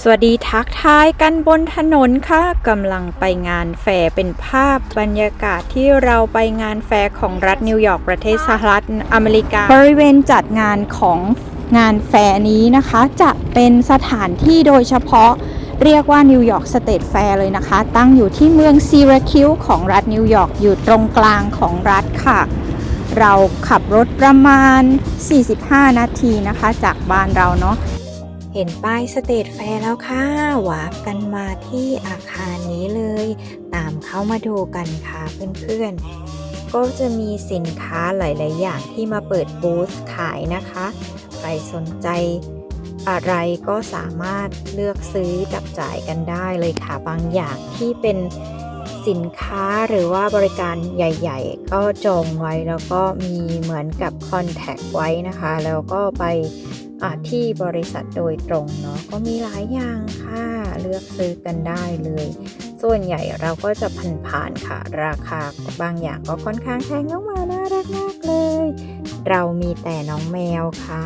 สวัสดีทักทายกันบนถนนค่ะกำลังไปงานแฟร์เป็นภาพบรรยากาศที่เราไปงานแฟร์ของรัฐนิวยอร์กประเทศสหรัฐอเมริกา บริเวณจัดงานของงานแฟร์นี้นะคะ จะเป็นสถานที่โดยเฉพาะเรียกว่านิวยอร์กสเตทแฟร์เลยนะคะ ตั้งอยู่ที่เมืองซีราคิวของรัฐนิวยอร์กอยู่ตรงกลางของรัฐค่ะ เราขับรถประมาณ 45 นาทีนะคะ จากบ้านเราเนาะ เห็นป้ายสเตทแฟร์แล้วค่ะวาบกันมาที่อาคารนี้เลย ตามเข้ามาดูกันค่ะเพื่อนๆ ก็จะมีสินค้าหลาย ๆ อย่างที่มาเปิดบูธขายนะคะ ใครสนใจอะไรก็สามารถเลือกซื้อจับจ่ายกันได้เลยค่ะ บางอย่างที่เป็นสินค้าหรือว่าบริการใหญ่ ๆ ก็จองไว้แล้วก็มีเหมือนกับคอนแทคไว้นะคะ แล้วก็ไป ที่บริษัทโดยตรงเนาะก็มีหลายอย่างค่ะเลือกซื้อกันได้เลย ส่วนใหญ่เราก็จะผ่านผ่านๆค่ะ ราคาบางอย่างก็ค่อนข้างแพงน้องมาน่ารักมากเลย เรามีแต่น้องแมวค่ะ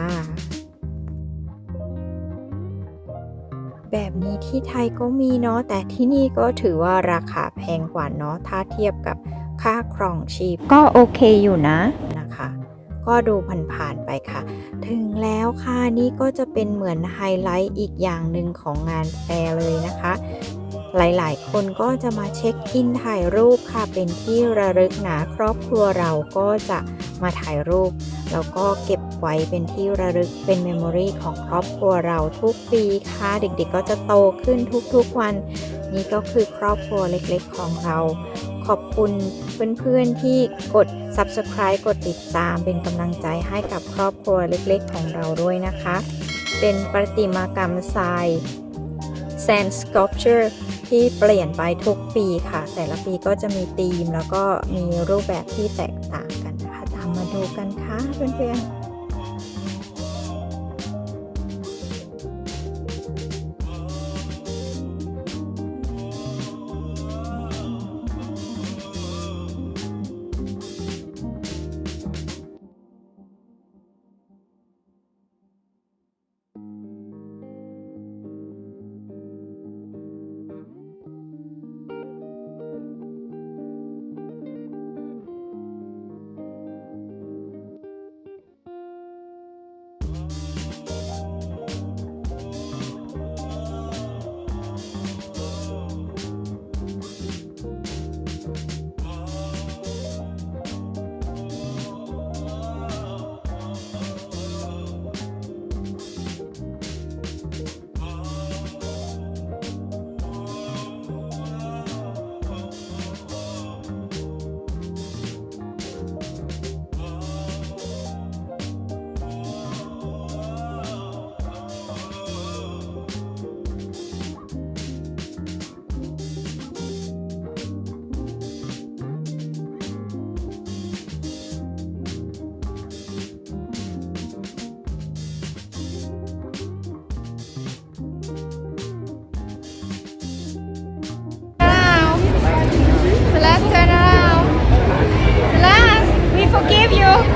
แบบนี้ที่ไทยก็มีเนาะแต่ที่นี่ก็ถือว่าราคาแพงกว่าเนาะถ้าเทียบกับค่าครองชีพก็โอเคอยู่นะ ก็ดูผ่านๆไปค่ะ ถึงแล้วค่ะนี่ก็จะเป็นเหมือนไฮไลท์อีกอย่างหนึ่งของงานแฟร์เลยนะคะ หลายๆ คนก็จะมาเช็คอินถ่ายรูปค่ะ เป็นที่ระลึกหนาครอบครัวเราก็จะมาถ่ายรูป แล้วก็เก็บไว้เป็นที่ระลึกเป็นเมมโมรีของครอบครัวเราทุกปีค่ะ เด็กๆก็จะโตขึ้นทุกๆวัน นี่ก็คือครอบครัวเล็กๆของเรา ขอบคุณเพื่อนๆที่กด subscribe กดติดตามเป็นกำลังใจให้กับครอบครัวเล็กๆของเราด้วยนะคะ เป็นประติมากรรมทราย sand sculpture ที่เปลี่ยนไปทุกปีค่ะ แต่ละปีก็จะมีธีม แล้วก็มีรูปแบบที่แตกต่างกันนะคะ ตามมาดูกันค่ะเพื่อนๆ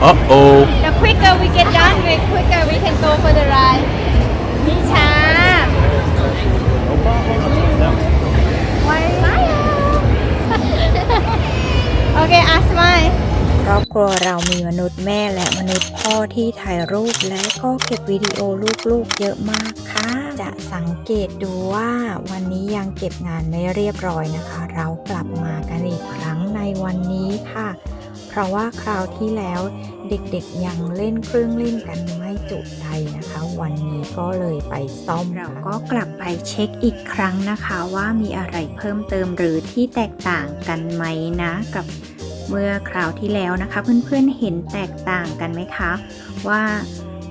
Uh oh. The quicker we get done, the quicker we can go for the ride. นิชาไว้ไว้โอเคอาสมัยครอบครัวเรามีมนุษย์แม่และมนุษย์พ่อที่ถ่ายรูปและก็เก็บวิดีโอลูกๆเยอะมากค่ะ จะสังเกตดูว่าวันนี้ยังเก็บงานไม่เรียบร้อยนะคะ เรากลับมากันอีกครั้งในวันนี้ค่ะ เพราะว่าคราวที่แล้วเด็กๆยังเล่นเครื่องเล่นกันไม่จุใจนะคะ วันนี้ก็เลยไปซ่อมเราก็กลับไปเช็คอีกครั้งนะคะว่ามีอะไรเพิ่มเติมหรือที่แตกต่างกันไหมนะกับเมื่อคราวที่แล้วนะคะ เพื่อนๆเห็นแตกต่างกันไหมคะ ว่า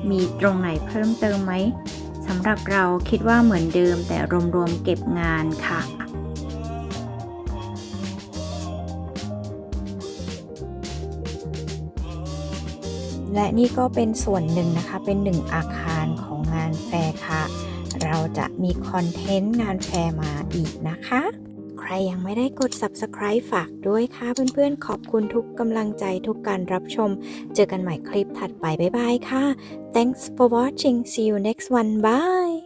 มีตรงไหนเพิ่มเติมไหมสำหรับเราคิดว่าเหมือนเดิมแต่รวมๆเก็บงานค่ะ และนี่ก็เป็นส่วนหนึ่งนะคะ เป็นหนึ่งอาคารของงานแฟร์ค่ะ เราจะมีคอนเทนต์งานแฟร์มาอีกนะคะ ใครยังไม่ได้กด subscribe ฝากด้วยค่ะ เพื่อนๆ ขอบคุณทุกกำลังใจทุกการรับชม เจอกันใหม่คลิปถัดไป บ๊ายบายค่ะ thanks for watching see you next one bye